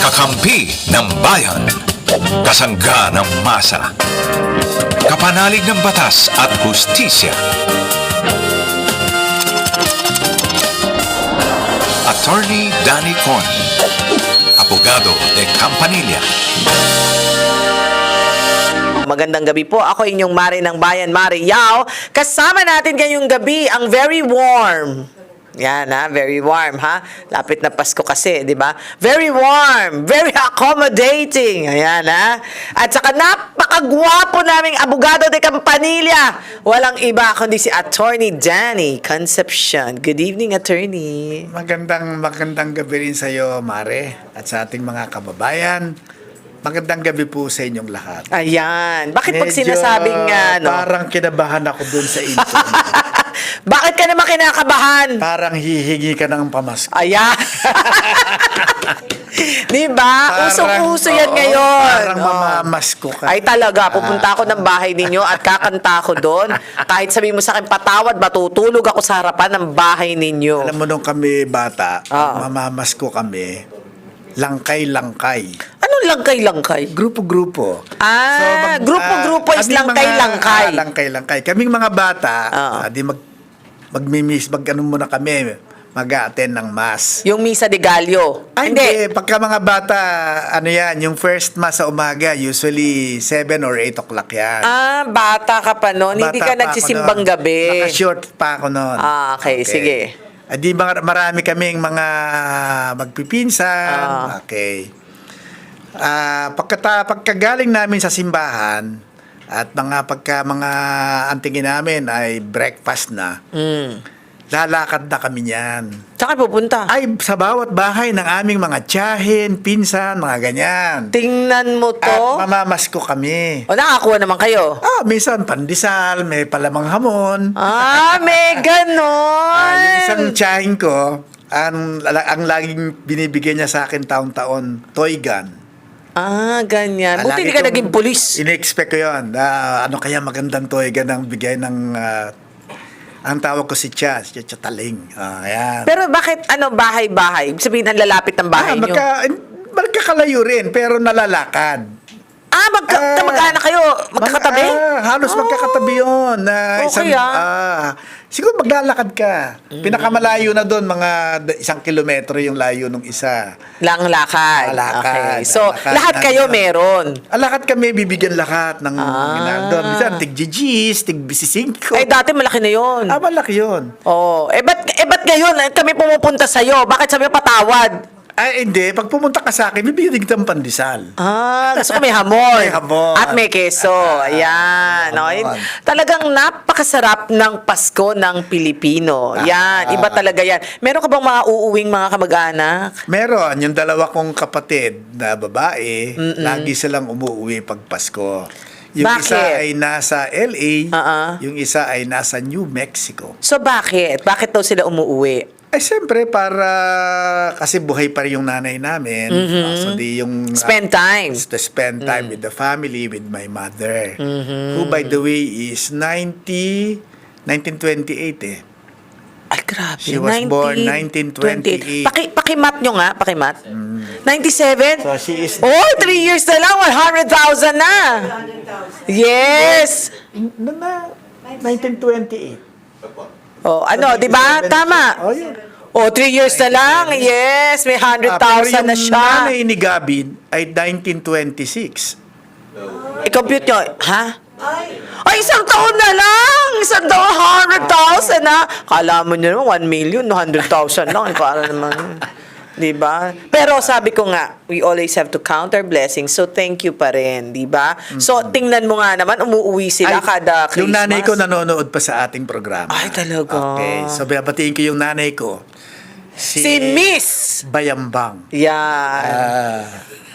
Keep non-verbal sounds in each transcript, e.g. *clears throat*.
Kakampi ng bayan. Kasangga ng masa. Kapanalig ng batas at hustisya. Attorney Danny Con. Abogado de Campanilla. Magandang gabi po. Ako inyong Mari ng Bayan, Mari Yao. Kasama natin ngayong gabi ang very warm. Yan ha, very warm ha. Lapit na Pasko kasi, di ba? Very warm, very accommodating. Ayan ha. At saka napakagwapo naming abogado de Campanilla. Walang iba kundi si Attorney Danny Concepcion. Good evening, Attorney. Magandang magandang gabi rin sa iyo, Mare, at sa ating mga kababayan. Magandang gabi po sa inyong lahat. Ayan. Bakit pag Medyo sinasabing ano? Parang kinabahan ako dun sa intro. *laughs* Bakit ka naman kinakabahan? parang hihingi ka ng pamasko. Ayan. *laughs* Di ba? Usong-uso yan oo, ngayon. Parang Oo. mamamasko ka. Ay talaga, pupunta ako ng bahay ninyo at kakanta ako doon. Kahit sabihin mo sa akin, patawad, matutulog ako sa harapan ng bahay ninyo. Alam mo nung kami bata, Oo. mamamasko kami, langkay-langkay. Anong langkay-langkay? Grupo-grupo. Ah, grupo-grupo is kaming langkay-langkay. ah, langkay-langkay. Kaming mga bata, Oo. ah, di mag, magmimis, mag ano muna kami, mag-attend ng mass. Yung Misa de Gallo. Ay, hindi. Pagka mga bata, ano yan, yung first mass sa umaga, usually 7 or 8 o'clock yan. Ah, bata ka pa noon. Hindi ka Bata ako nagsisimbang noon. gabi. Naka-short pa ako noon. Ah, okay, sige. Ah, di ba marami kaming mga magpipinsan. Ah. Okay. Ah, pagkata pagkagaling namin sa simbahan at mga pagka mga antingin namin ay breakfast na, Mm. lalakad na kami niyan. Saan pupunta? Ay, sa bawat bahay ng aming mga tiyahin, pinsan, mga ganyan. Tingnan mo At to. mamamasko kami. o, nakakuha naman kayo. Ah, minsan pandesal, may palamang hamon. Ah, may *laughs* ganon. Ah, yung isang tiyahin ko, ang, ang laging binibigyan niya sa akin taon-taon, toy gun. Ah, ganyan. Buti hindi ka naging pulis. Ini-expect ko yun. Ah, ano kaya magandang toy gun ang bigay ng... ah, ang tawag ko si Cha, si Cha Taling. Ah, ayan. Pero bakit, ano, bahay-bahay? Sabihin, ang lalapit ng bahay ah, nyo. magka, magkakalayo rin, pero nalalakad. ah, magka, Ah, kamag-anak kayo? Magkakatabi? Mag- ah, halos Oh. magkakatabi yun. Na Okay, isang, ah. ah, siguro maglalakad ka. Pinakamalayo na doon, mga isang kilometro yung layo nung isa. Lang lakad. Ah, lakad. Okay. So, Lakad. lahat kayo Lakad. meron. Ah, lahat kami bibigyan lahat ng Ah. ginagawa. Minsan, tig GGs, tig 25. Eh, dati malaki na yon. Ah, malaki yun. Oh, eh ba't, eh ba't ngayon eh, kami pumupunta sa'yo? Bakit sabi patawad? Ay, hindi. Pag pumunta ka sa akin, bibigyan kitang pandesal. Ah, gusto ko may *laughs* hamon. May hamon. At may keso. Ayan. Ah, hamon. talagang napakasarap ng Pasko ng Pilipino. Yan. Ah. Iba talaga yan. Meron ka bang mga uuwing mga kamag-anak? Meron, yung dalawa kong kapatid na babae, lagi silang umuwi pag Pasko. Yung Bakit? isa ay nasa LA, Ah, ah. yung isa ay nasa New Mexico. So bakit? Bakit daw sila umuuwi? Ay, siyempre, para kasi buhay pa rin yung nanay namin. Ah, so, di yung... Mm-hmm. Spend time. to spend time with the family, with my mother. Who, by the way, is 90... 1928 eh. Ay, grabe. She was born 28. 1928. Paki, pakimat nyo nga, pakimat. 97? So, she is... Oh, 3 years na lang, 100,000 na. Yes. Na, na, 1928. Oh, ano, di ba? Tama. Oh, yun. Oh, 3 years na lang. Yes, may Ah, pero 100,000 na yung siya. nanay ni Gabin ay 1926. I-compute nyo. Ha? Ay, isang taon na lang! Isang taon, 100,000 na. Kala mo nyo naman, 1 million, 100,000 lang. Eh, Para naman, di ba? Pero sabi ko nga, we always have to count our blessings. So, thank you pa rin, di ba? So, tingnan mo nga naman, umuwi sila Ay, kada Christmas. Yung nanay ko nanonood pa sa ating programa. Ay, talaga? Okay. So, babatiin ko yung nanay ko. Si, Si Miss! Bayambang. Yan. Ah. si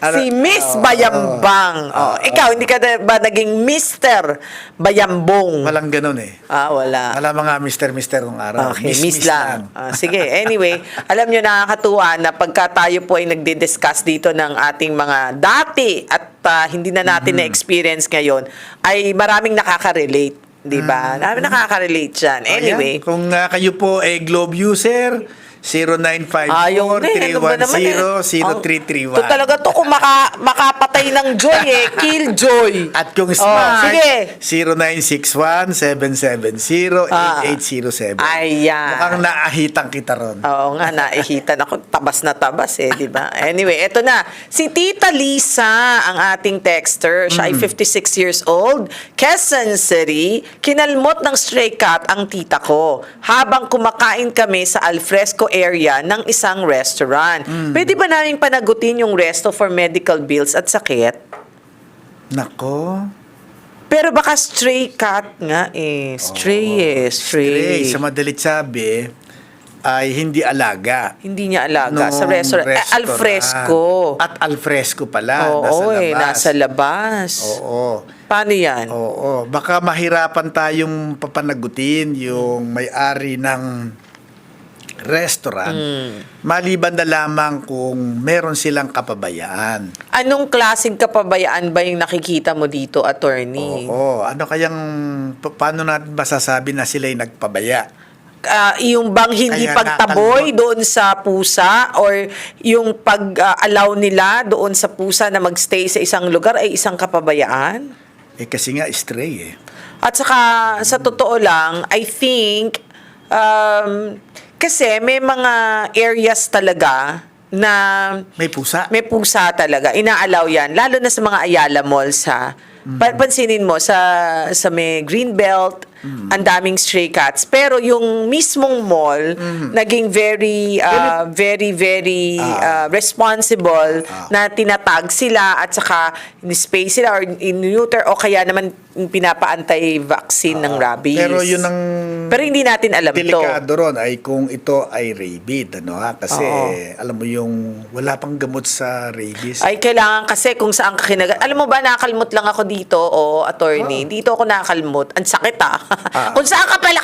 Ano- Miss Oo. Bayambang. oh, ikaw, hindi ka na ba naging Mr. Bayambong? walang ganun eh. Ah, wala. Wala mga mister-mister ng araw. Okay, miss, lang. Ah, sige, anyway, *laughs* alam nyo nakakatuwa na pagka tayo po ay nagdi-discuss dito ng ating mga dati at ah, hindi na natin Mm-hmm. na-experience ngayon, ay maraming nakaka-relate. Di ba? Maraming nakaka-relate. Mm-hmm. Ayan, Anyway, kung ah, kayo po ay Globe user, 0954 Ayaw na eh. Ano ba naman eh? 310 0331. Ang- To talaga to kung maka, makapatay ng joy eh. *laughs* Kill joy. At kung Oh, smart, sige. 0961-770-8807. Ayan. Mukhang naahitang kita ron. Oo nga, naihitan ako. Tabas na tabas eh, di ba? Anyway, eto na. Si Tita Lisa, ang ating texter. Siya ay 56 years old. Quezon City. Kinalmot ng stray cat ang tita ko. Habang kumakain kami sa alfresco area ng isang restaurant. Pwede ba namin panagutin yung resto for medical bills at sakit? Nako. Pero baka stray cat nga eh. Stray eh. Stray. Stray, sa madalit sabi, ay hindi alaga. Hindi niya alaga sa restaurant. Eh, alfresco. At alfresco pala, Oo, nasa labas. eh, nasa labas. Oo. Paano yan? Oo, baka mahirapan tayong papanagutin yung may-ari ng restaurant. Hmm. Maliban na lamang kung meron silang kapabayaan. Anong klaseng kapabayaan ba yung nakikita mo dito, attorney? Oo, ano kayang pa- paano natin masasabi na sila'y nagpabaya? Ah, yung bang hindi Kaya pagtaboy nakalmot. doon sa pusa or yung pag-allow nila doon sa pusa na magstay sa isang lugar ay isang kapabayaan? Eh kasi nga stray eh. At saka, sa totoo lang, I think, um, kasi may mga areas talaga na May pusa. may pusa talaga. Inaalaw yan. Lalo na sa mga Ayala malls, ha? Pa- Pansinin mo, sa, sa may Greenbelt, ang daming stray cats. Pero yung mismong mall, naging very, uh, very, very uh, responsible na tinatag sila at saka in-space sila or in-neuter o kaya naman pinapaantay-vaccine ng rabies. Pero yun ang Pero hindi natin alam to. delikado ron ay kung ito ay rabies, ano ha? Kasi Oo. alam mo yung wala pang gamot sa rabies. Ay, kailangan kasi kung saan ka kinagat. Alam mo ba, nakakalmot lang ako dito, o attorney. Dito ako nakakalmot. Ang sakit ah. *laughs* Ah. kung saan ka pala,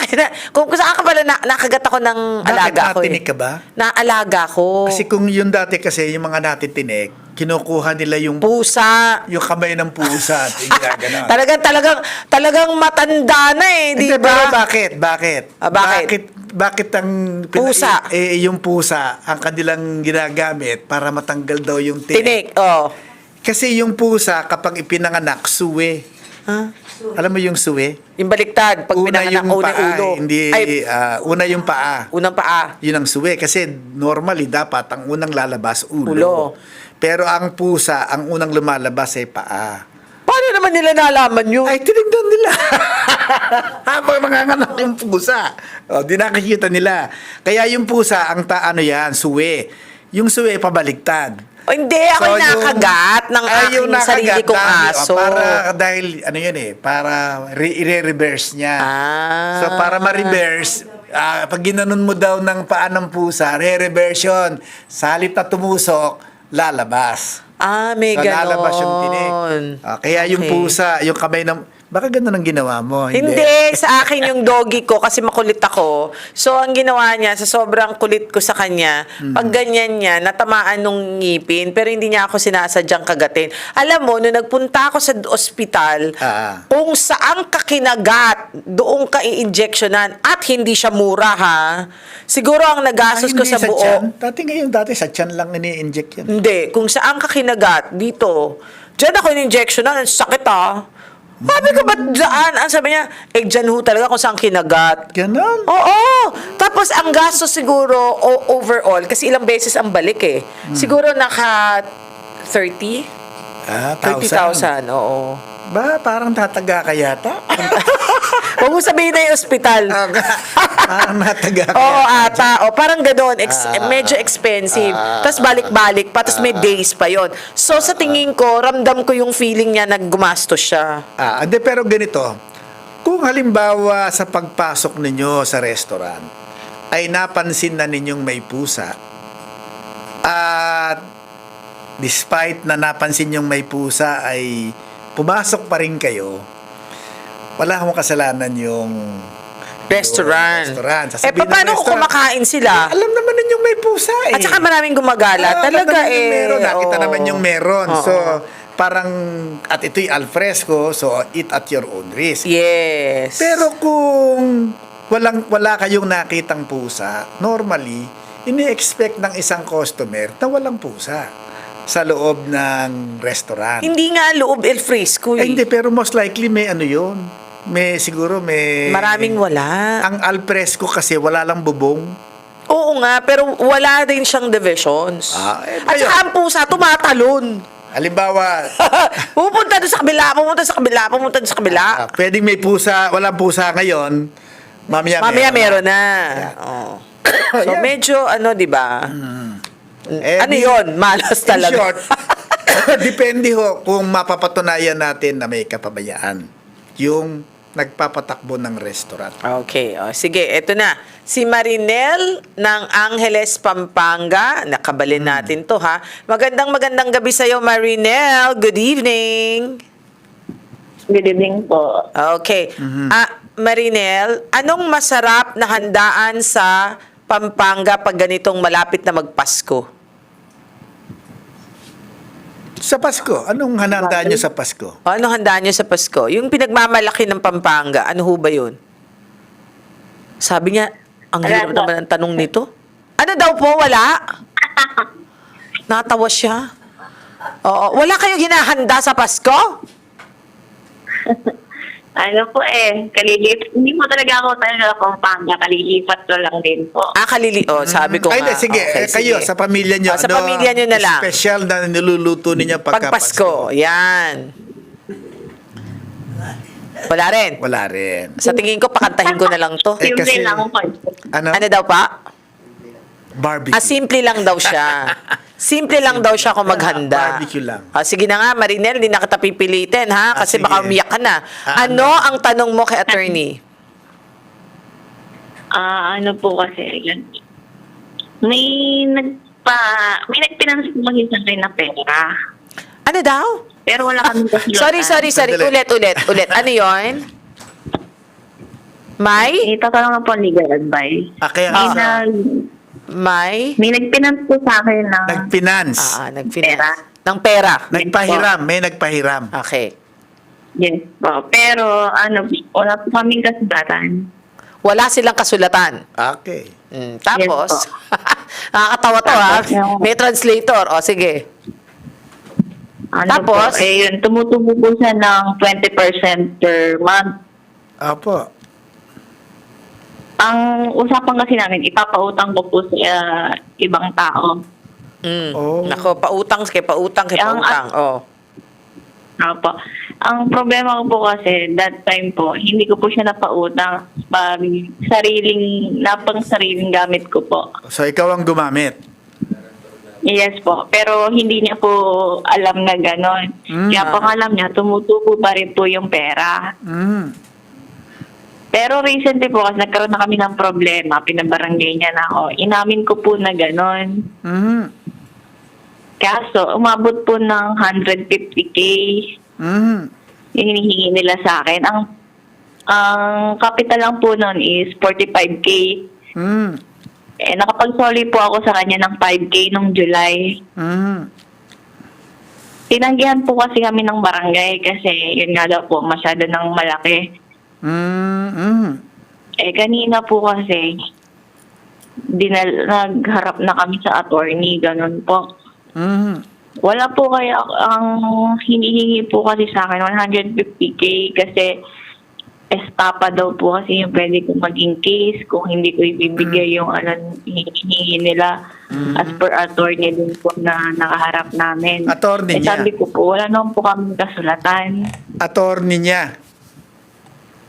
kung, kung saan ka pala na, nakagat ako ng Bakit alaga ko. natinik ka ba? Naalaga ko. Kasi kung yung dati kasi yung mga natitinik, kinukuha nila yung pusa. yung kamay ng pusa at *laughs* ginaganon. Talagang, talagang, talagang matanda na eh, di Hindi, pero ba? bakit? Bakit? Ah, bakit? bakit? Bakit ang Pusa. eh, yung pusa ang kanilang ginagamit para matanggal daw yung tinik? Tinik, oh. Kasi yung pusa kapag ipinanganak suwe. Ha? Alam mo yung suwe? Yung baliktad, pag una pinanganak, yung una paa, ulo. hindi Ay, ah, una yung paa. unang paa. Yun ang suwe kasi normally dapat ang unang lalabas ulo. Ulo. Pero ang pusa, ang unang lumalabas ay paa. Paano naman nila nalaman yun? Ay, tinignan nila. *laughs* Habang nanganganak yung pusa. O, di nakikita nila. Kaya yung pusa, ang ta ano yan, suwe. Yung suwe, pabaliktad. O, hindi, ako yung nakagat ng ay, aking yung nakagat sarili kong aso. Para, dahil, ano yun eh, para re- i-reverse niya. Ah. So, para ma-reverse, ah, pag ginanon mo daw ng paa ng pusa, re-reverse yun. Sa halip na tumusok, lalabas. Ah, may so, ganon. lalabas yung tinik. Ah, kaya yung Okay. pusa, yung kamay ng... Baka ganun ang ginawa mo. Hindi, sa akin yung doggy ko kasi makulit ako. So, ang ginawa niya, sa sobrang kulit ko sa kanya, Hmm. pag ganyan niya, natamaan nung ngipin, pero hindi niya ako sinasadyang kagatin. Alam mo, nung nagpunta ako sa ospital, Ah. kung saan ka kinagat, doon ka i-injectionan at hindi siya mura ha. Siguro ang nagastos ko hindi sa sa buo, tiyan. Dati ngayon, dati sa tiyan lang ini-inject yan. hindi, kung saan ka kinagat, dito. Diyan ako in-injection na, ang sakit ah. Sabi ko, ba't dyan? Ang sabi niya, eh, dyan ho talaga kung saan kinagat. Ganon. Oo. Tapos, ang gasto siguro, o- overall, kasi ilang beses ang balik eh. Siguro naka 30? Ah, 30,000, oo. Ba, parang tataga ka yata. *laughs* Huwag mo sabihin na yung ospital. parang nataga ka *laughs* Oo, ata. O, parang gano'n. Ex- Ah. medyo expensive. Tapos balik-balik pa. Tapos may days pa yon. So, sa tingin ko, ramdam ko yung feeling niya na gumastos siya. Ah, hindi, pero ganito. Kung halimbawa sa pagpasok ninyo sa restaurant, ay napansin na ninyong may pusa, at despite na napansin yung may pusa ay pumasok pa rin kayo, wala akong kasalanan yung Restaurant. yung restaurant. Eh, Sasabihin ng paano kung restaurant, kumakain sila? "Eh, alam naman ninyong may pusa eh. At saka maraming gumagala. Ah, Talaga naman yung eh. Meron, nakita oo. naman yung meron. Oo. So, parang, at ito'y alfresco, so eat at your own risk. Yes. Pero kung walang wala kayong nakitang pusa, normally ini-expect ng isang customer na walang pusa sa loob ng restaurant. Hindi nga loob el fresco Eh, eh. hindi, pero most likely may ano yun. May siguro may... Maraming wala. Ang alfresco kasi wala lang bubong. Oo nga, pero wala din siyang divisions. Ah, eh, At ayun. saka ang pusa, tumatalon. Halimbawa, *laughs* pupunta doon sa kabila, pupunta sa kabila, pupunta doon sa kabila. ah, pwedeng may pusa, walang pusa ngayon. Mamaya, Mamaya meron na. Oo. *coughs* So medyo ano, 'di ba? Eh, ano di- 'yon? Malas In talaga. short, *laughs* depende ho kung mapapatunayan natin na may kapabayaan yung nagpapatakbo ng restaurant. Okay, oh, sige, eto na. Si Marinel ng Angeles, Pampanga. Nakabalin Hmm. natin to ha. Magandang magandang gabi sa'yo, Marinel. Good evening. Good evening po. Okay. Mhm. Ah, Marinel, anong masarap na handaan sa Pampanga pag ganitong malapit na magpasko? Sa Pasko, anong hananda nyo sa Pasko? O, anong handaan nyo sa Pasko? Yung pinagmamalaki ng Pampanga, ano ho ba yun? Sabi niya, ang Wala hirap po. naman ang tanong nito. Ano daw po? Wala? *laughs* Natawa siya. Oo. Wala kayong hinahanda sa Pasko? *laughs* Ano po eh, kalilip. Hindi po talaga ako talaga Pampanga. Kalilipat ko lang din po. Ah, kalili. Oh, sabi ko Ay, nga. hindi, sige, Okay, eh, kayo, sige. sa pamilya nyo, Oh, sa pamilya nyo na lang. Special na niluluto ninyo Pag pagka Pasko. Yan. Wala rin. Wala rin. Sa tingin ko, pakantahin ko na lang to. Eh, Simple kasi- lang po. Ano? Ano daw pa? Barbecue. Ah, simple lang daw siya. Simple lang daw siya kung maghanda. Barbecue lang. Ah, sige na nga, Marinel, hindi na kita pipilitin, ha? Ah, Kasi sige. baka umiyak ka na. Ah, ano ang tanong mo kay attorney? Ah, ano po kasi, yun. May nagpa, may nagpinansin mo sa akin na pera. Ano daw? Pero wala kami kasi Sorry, sorry, sorry. Sandali. Ulit, ulit, ulit. Ano yon? May? Ito ka lang po legal advice. Ah, kaya May, nag, May? may nagpinans po sa akin na Nagfinance. Ah, ah, nag-finance. Pera. Ng pera. Nagpahiram. May nagpahiram. Okay. yes po. Pero ano, wala po kaming kasbatan. Wala silang kasulatan. Okay. Mm, tapos, Yes *laughs* nakakatawa to ha. Tapos yung- May translator. O, sige. Ano Tapos? Po, eh, yun, tumutubo po siya ng 20% per month. Apo. Ang usapan kasi namin, ipapautang ko po sa uh, ibang tao. Mm. Oh. Nako, pautang, kay pautang, kay Ang- pautang. Oh. Opo. Ang problema ko po kasi, that time po, hindi ko po siya napautang. Pag sariling, napang sariling gamit ko po. So, ikaw ang gumamit. Yes po. Pero hindi niya po alam na gano'n. Mm. Kaya po ang alam niya, tumutubo pa rin po yung pera. Mm. Pero recently po kasi nagkaroon na kami ng problema, pinabarangay niya na ako. Inamin ko po na gano'n. Mm. Kaso, umabot po ng 150k Mm. yung hinihingi nila sa akin. Ang ang capital lang po nun is 45k. Mm. Eh, nakapag-sorry po ako sa kanya ng 5k nung July. Mm. Tinanggihan po kasi kami ng barangay kasi yun nga daw po, masyado ng malaki. Mm. Mm. Eh, kanina po kasi, dinal nagharap na kami sa attorney, ganun po. Mm. Wala po kaya ang hinihingi po kasi sa akin 150k kasi estapa daw po kasi yung pwede kong maging case kung hindi ko ibibigay yung ano hinihingi nila as per attorney din po na nakaharap namin. Attorney eh, niya. sabi ko po, wala naman po kami kasulatan. Attorney niya.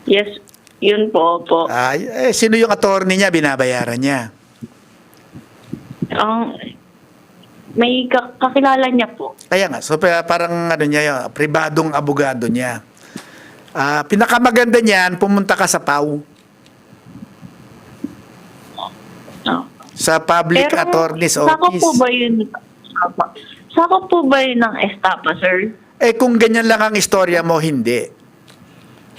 Yes, yun po po. Ay, eh, sino yung attorney niya? Binabayaran niya. Ang may ka- kakilala niya po. Kaya nga, so pa- parang ano niya yun, pribadong abogado niya. Ah, pinakamaganda niyan, pumunta ka sa PAW, Oh. sa Public Attorney's Sako Office. po ba yun? Sako po ba yun ng estapa, sir? Eh kung ganyan lang ang istorya mo, hindi.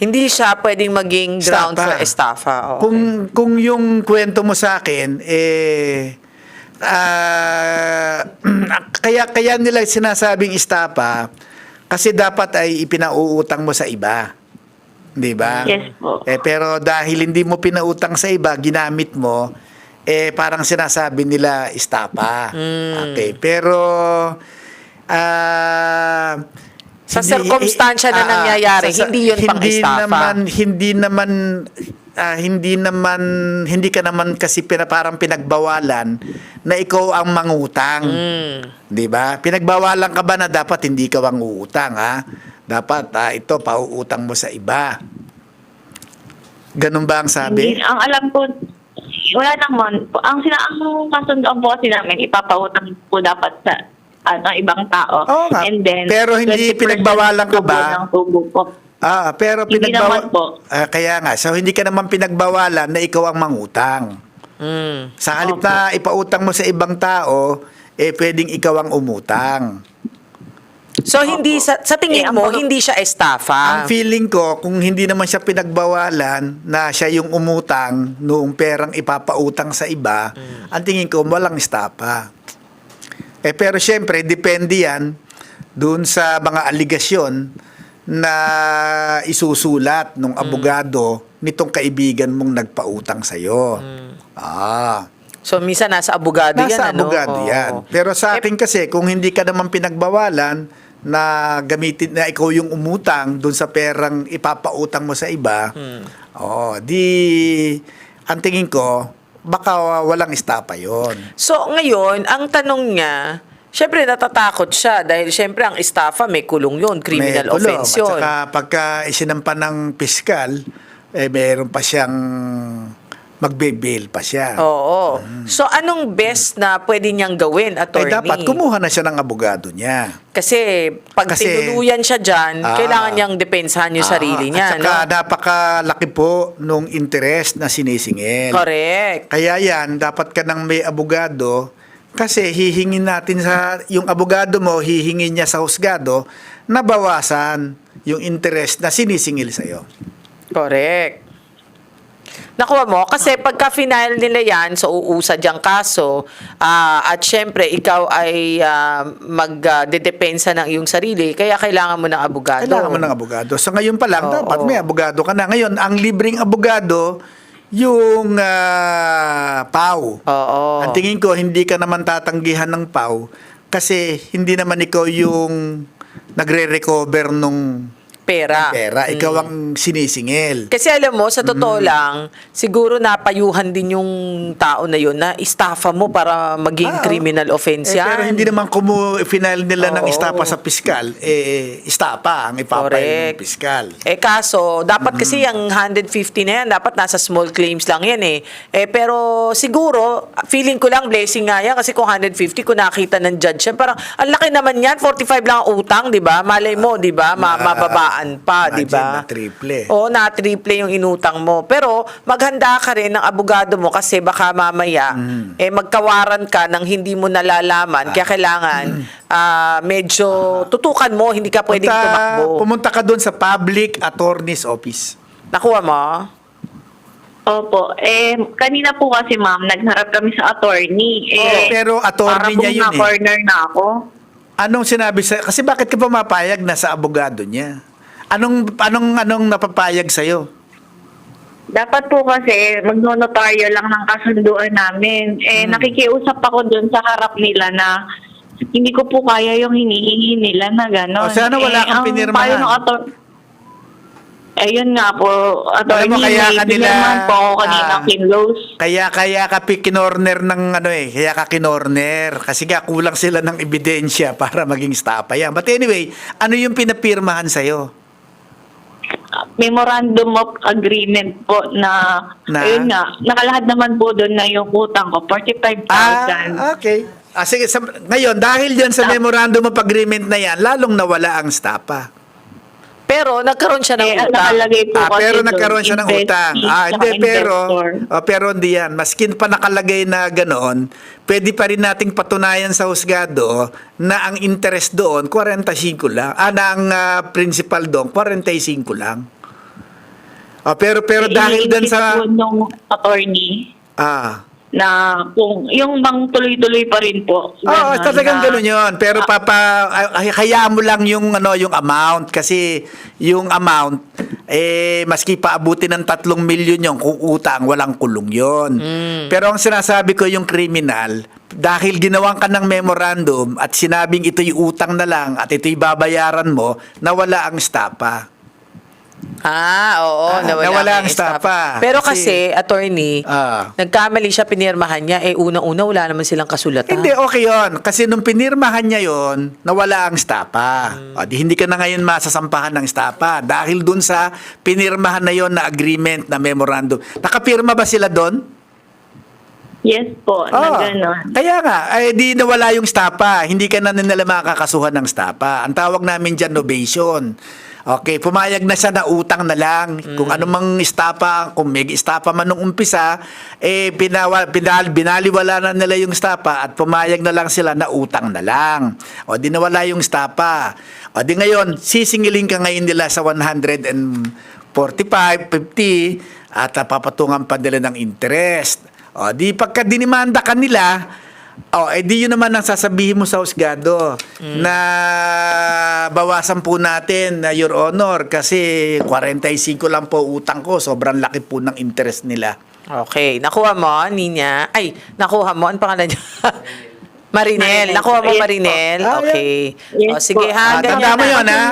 Hindi siya pwedeng maging ground Estafa. for estafa. Oh. Kung kung yung kwento mo sa akin eh ah, *clears throat* kaya kaya nila sinasabing istapa kasi dapat ay ipinauutang mo sa iba. 'Di ba? Yes po. Eh pero dahil hindi mo pinautang sa iba, ginamit mo eh parang sinasabi nila istapa. Hmm. Okay, pero ah Sa sirkumstansya na nangyayari, hindi yun pang hindi estafa. naman hindi naman ah, hindi naman hindi ka naman kasi pina, parang pinagbawalan na ikaw ang mangutang. Hmm. 'Di ba? Pinagbawalan ka ba na dapat hindi ka ang uutang ha? Dapat ah, ito pauutang mo sa iba. Ganun ba ang sabi? Hindi, ang alam ko, wala naman. Ang sina ang kasunduan po kasi namin, ipapautang po dapat sa ano, ibang tao. Oo nga. And then, Pero hindi 20% pinagbawalan ka ba? ng tubo po. Ah, pero Hindi pinagbawa- naman po. Ah, kaya nga, so hindi ka naman pinagbawalan na ikaw ang mangutang. Mm. Sa halip na ipautang mo sa ibang tao, eh pwedeng ikaw ang umutang. So hindi sa, sa tingin Eh, ang mo pag- hindi siya estafa. Ang feeling ko, kung hindi naman siya pinagbawalan na siya yung umutang noong perang ipapautang sa iba, Mm. ang tingin ko, walang estapa. Eh, pero syempre, depende yan dun sa mga aligasyon na isusulat ng abogado nitong kaibigan mong nagpautang sa'yo. Ah. So minsan nasa abogado yan Nasa ano. abogado Oo. yan. Pero sa Eh, akin kasi, kung hindi ka naman pinagbawalan na gamitin na ikaw yung umutang dun sa perang ipapautang mo sa iba, Hmm. oh, di ang tingin ko, baka walang estapa yon. So ngayon, ang tanong niya, Siyempre natatakot siya dahil siyempre ang estafa may kulong yun, criminal May kulong. offense yun. At saka pagka isinampa ng piskal, eh meron pa siyang magbe-bail pa siya. Oo. So anong best na pwede niyang gawin, eh attorney? dapat kumuha na siya ng abogado niya. Kasi pag Kasi- tinuluyan siya dyan, Ah. kailangan niyang depensahan yung sarili Ah, niya. At saka no? napakalaki po nung interest na sinisingil. Correct. Kaya yan, dapat ka nang may abogado kasi hihingin natin sa, yung abogado mo, hihingin niya sa husgado na bawasan yung interest na sinisingil sa'yo. Correct. Nakuha mo, kasi pagka final nila yan, so uusad yung kaso, ah, at syempre, ikaw ay uh, magdedepensa ng iyong sarili, kaya kailangan mo ng abogado. Kailangan mo ng abogado. So ngayon pa lang, Oo. dapat may abogado ka na. Ngayon, ang libreng abogado, yung ah, PAW. Oo. Ang tingin ko, hindi ka naman tatanggihan ng PAW kasi hindi naman ikaw yung nagre-recover nung Pera. pera. Ikaw Mm. ang sinisingil. Kasi alam mo, sa totoo Mm. lang, siguro napayuhan din yung tao na yun na istafa mo para maging Ah, criminal offense Eh, yan. pero hindi naman kumu final nila ng Oo. istapa sa piskal, eh istapa ang ipapail ng Correct. piskal. Eh kaso, dapat kasi yung 150 na yan, dapat nasa small claims lang yan eh. Eh pero siguro, feeling ko lang blessing nga yan kasi kung 150 kung nakita ng judge yan, parang ang laki naman yan, 45 lang ang utang, di ba? Malay mo, di ba? Ma- Na- mababaan pa, di imagine, ba? na triple. Oo, na triple yung inutang mo. Pero maghanda ka rin ng abogado mo kasi baka mamaya Mm. eh magkawaran ka ng hindi mo nalalaman. Kaya kailangan ah, medyo tutukan mo, hindi ka pwedeng Punta- tumakbo. Pumunta ka doon sa Public Attorney's Office. Nakuha mo? Opo. Eh, kanina po kasi ma'am, nagharap kami sa attorney. Eh, Oh, pero attorney para niya yun eh. na-corner na ako. Anong sinabi sa kasi bakit ka pumapayag na sa abogado niya? Anong anong anong napapayag sa Dapat po kasi magnonotaryo lang ng kasunduan namin. Eh, Hmm. nakikiusap ako dun sa harap nila na hindi ko po kaya yung hinihingi nila na gano'n. O, sana wala eh, kang ang pinirmahan. payo ng ator- Ayun nga po, attorney, mo, kaya may kanila, pinirmahan po ako kanina ah, kinlose. Kaya kaya ka kinorner ng ano eh, kaya ka kinorner kasi nga kulang sila ng ebidensya *laughs* para maging stapa yan. But anyway, ano yung pinapirmahan sa memorandum of agreement po na, Na? ayun nga, nakalahad naman po doon na yung utang ko, 45,000. Ah, okay. Ah, sige, sa, ngayon, dahil dyan sa memorandum of agreement na yan, lalong nawala ang stapa. Pero nagkaroon siya ng Eh, utang. po Ah, pero nagkaroon siya ng utang. Ah, hindi, pero, oh, pero hindi yan. Maskin pa nakalagay na ganoon, pwede pa rin nating patunayan sa husgado na ang interest doon, 45 lang. Ah, na ang ah, principal doon, 45 lang. Ah, pero, pero Eh, dahil iniisip sa... nung attorney, Ah, na kung yung bang tuloy-tuloy pa rin po. Oo, Ganon talagang na- ganun yun. Pero papa, ay, hayaan mo lang yung, ano, yung amount. Kasi yung amount, eh, maski paabuti ng tatlong milyon yung kung utang, walang kulong yon. Pero ang sinasabi ko yung criminal, dahil ginawan ka ng memorandum at sinabing ito'y utang na lang at ito'y babayaran mo, nawala ang stapa. Ah, oo. Ah, nawala, nawala ang estafa. estafa. Pero kasi, Kasi- attorney, Ah. nagkamali siya, pinirmahan niya, eh una-una wala naman silang kasulatan. Hindi, okay yon Kasi nung pinirmahan niya yon nawala ang stapa. O, di, hindi ka na ngayon masasampahan ng stapa. Dahil dun sa pinirmahan na yon na agreement, na memorandum. Nakapirma ba sila doon? Yes po, na Oo. ganon. Kaya nga, ay di nawala yung stapa. Hindi ka na nila makakasuhan ng stapa. Ang tawag namin dyan, novation. Okay, pumayag na siya na utang na lang. Kung ano mang istapa, kung may istapa man nung umpisa, eh binawa, binal, binaliwala na nila yung stapa at pumayag na lang sila na utang na lang. O di nawala yung stapa. O di ngayon, sisingiling ka ngayon nila sa 145, 50 at papatungan pa nila ng interest. O, di pagka dinimanda ka nila, o, eh di yun naman ang sasabihin mo sa husgado na bawasan po natin na your honor kasi 45 lang po utang ko, sobrang laki po ng interest nila. Okay. Nakuha mo, Ninya? Ay, nakuha mo. Ano pangalan niya? *laughs* Marinel. Marinel. Nakuha mo, Yes. Marinel? Ah, Okay. Yes o, sige po. ha, Ah, tanda mo yun, ha?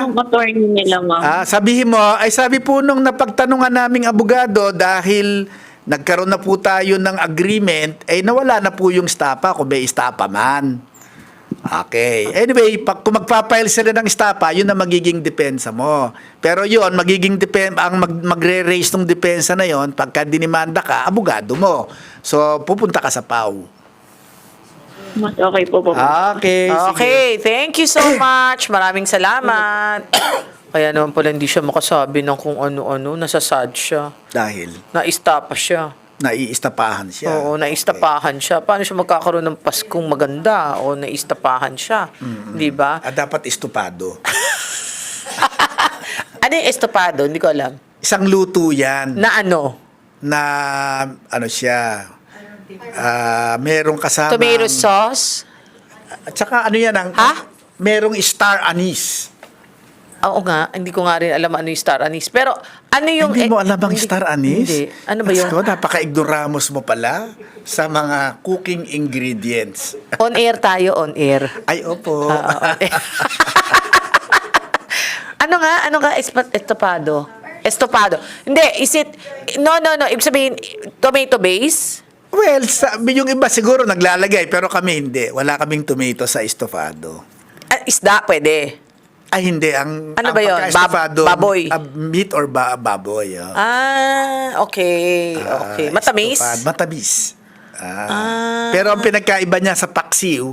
Nila. Ah, sabihin mo, ay sabi po nung napagtanungan naming abogado dahil nagkaroon na po tayo ng agreement, ay nawala na po yung stapa kung may stapa man. Okay. Anyway, pag kung magpapile sila ng stapa, yun ang magiging depensa mo. Pero yun, magiging depen ang mag, magre-raise ng depensa na yon pagka dinimanda ka, abogado mo. So, pupunta ka sa PAW. Mas okay po po. Okay. sige. Okay, thank you so much. Maraming salamat. *coughs* Kaya naman pala hindi siya makasabi ng kung ano-ano. Nasasad siya. Dahil Naistapa siya. naiistapahan siya. Oo, naistapahan siya. Paano siya magkakaroon ng Paskong maganda o naistapahan siya? Di ba? Ah, dapat estupado. *laughs* Ano yung estopado? Hindi ko alam. Isang luto yan. Na ano? na ano siya ah merong kasama Tomato sauce? at saka ano yan ang Ha? merong star anise Oo nga, hindi ko nga rin alam ano yung star anise. Pero ano yung... hindi mo eh, alam ang hindi- star anise Hindi. Ano ba yun? Ito, napaka-ignoramos mo pala sa mga cooking ingredients *laughs* On air tayo, on air. ay opo Ah, on air. *laughs* ano nga? Ano nga estopado? Estopado. Hindi, is it... No, no, no. Ibig sabihin, tomato base? well sabi yung iba siguro naglalagay pero kami hindi wala kaming tomato sa estofado Ah, isda, pwede. Ay hindi ang Ano ang ba yun? Bab- baboy? ah, meat or ba- baboy oh. Ah, okay. Okay. Ah, Matamis? estofado. Matamis. Ah. Ah. Pero ang pinagkaiba niya sa paksiw,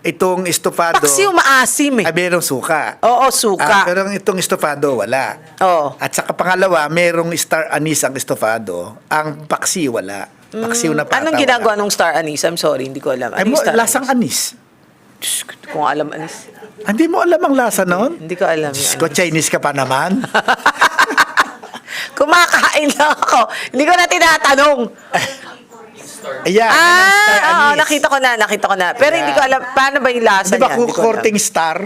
itong estofado, Paksiw maasim eh. ay merong suka. Oo, Ah, suka. pero ang itong estofado, wala. Oo. At saka pangalawa, merong star anise ang estofado. Ang paksiw, wala. Paksiw na pata, Anong wala. ginagawa nung star anise? I'm sorry, hindi ko alam. Ay, Ano mo, lasang anise? anis. Diyos ko, Kung alam anis. Hindi mo alam ang lasa noon? Hindi ko alam. Diyos ko, anis. Chinese ka pa naman. *laughs* Kumakain lang ako. Hindi ko na tinatanong. Ayan, yan ang Ah, star oo, anise. nakita ko na, nakita ko na. Pero hindi ko alam, paano ba yung lasa Di ba niya? Hindi ko alam. kukorting star?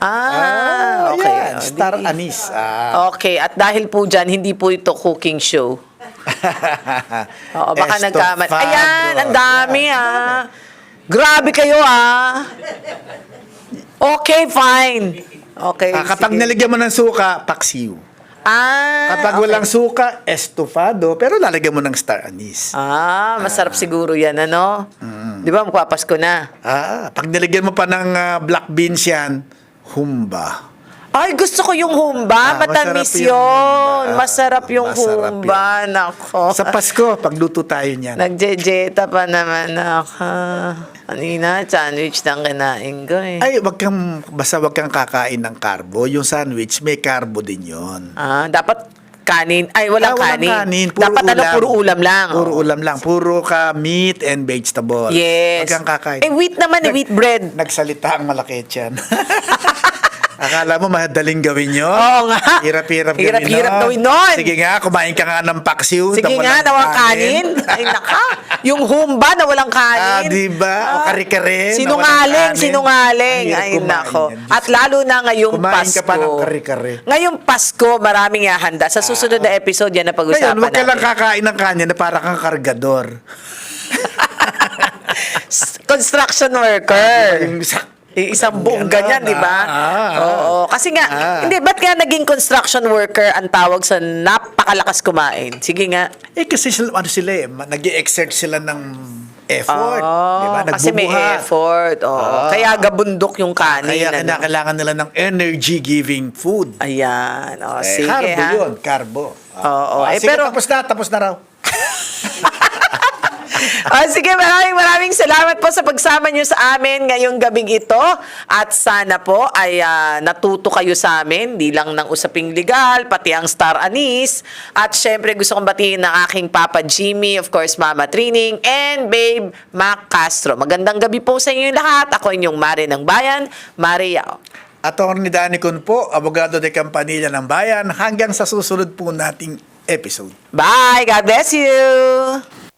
Ah, okay. Ayan, Oh, star di- anise. Ah. Okay, at dahil po dyan, hindi po ito cooking show. *laughs* Oo, baka Estofado. nagkamali. Ayan, ang dami ah. Grabe kayo ah. Okay, fine. Okay, Ah, kapag sige. nalagyan mo ng suka, paksiw. Ah, Kapag okay. walang suka, estofado. Pero lalagyan mo ng star anise. Ah, masarap siguro yan, ano? Mm. Di ba, magpapasko na. Ah, pag nilagyan mo pa ng ah, black beans yan, humba. Ay, gusto ko yung humba. Ah, Matamis yung yun. humba. Masarap yung Masarap humba. Nako. Sa Pasko, pagluto tayo niyan. Nagjejeta pa naman ako. Kanina, sandwich lang kinain ko eh. Ay, wag kang, basta wag kang kakain ng carbo. Yung sandwich, may carbo din yon. Ah, dapat kanin. Ay, walang, Ah, walang kanin. kanin, puro dapat ano, ulam. puro ulam lang. Puro ulam lang. Puro ka meat and vegetable. Yes. Wag kang kakain. Eh, wheat naman, eh, Nag- wheat bread. Nagsalita ang malaki yan. *laughs* Akala mo madaling gawin yun? Oo nga. Hirap-hirap gawin Hirap-hirap nun. gawin nun. Sige nga, kumain ka nga ng paksiw. Sige na nga, walang na walang kanin. Ay, *laughs* naka. Yung humba na walang kanin. Ah, di ba? O kare-kare na Sinungaling, walang kanin. sinungaling. Ang hirap Ay, kumain nako. yan. At lalo na ngayong Kumain Pasko. ka pa ng kare-kare. Ngayong Pasko, maraming hahanda. Sa susunod na episode, yan na pag-usapan Ngayon, huwag ka lang kakain ng kanya na para kang kargador. *laughs* Construction worker. Yung isa- I- Isang buong ganyan, di ba? ah, ah, Oo. Kasi nga, ah. hindi, ba't nga naging construction worker ang tawag sa napakalakas kumain? Sige nga. Eh kasi sila, ano sila eh, nag exert sila ng effort. Oo, di ba? kasi may effort. Oo. Ah. Kaya gabundok yung kanin. Kaya ano. kinakailangan nila ng energy-giving food. Ayan. O, Eh, sige carbo ha. yun, carbo. Oo, Ah, eh, sige, pero- tapos na, tapos na raw. *laughs* Ah, sige, maraming maraming salamat po sa pagsama nyo sa amin ngayong gabing ito. At sana po ay ah, natuto kayo sa amin, di lang ng usaping legal, pati ang Star Anis. At syempre gusto kong batiin ng aking Papa Jimmy, of course Mama Trining, and Babe Mac Castro. Magandang gabi po sa inyo lahat. Ako inyong Mare ng Bayan, Maria. Attorney Danny Kun po, abogado de Campanilla ng Bayan, hanggang sa susunod po nating episode. Bye! God bless you!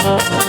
Thank you.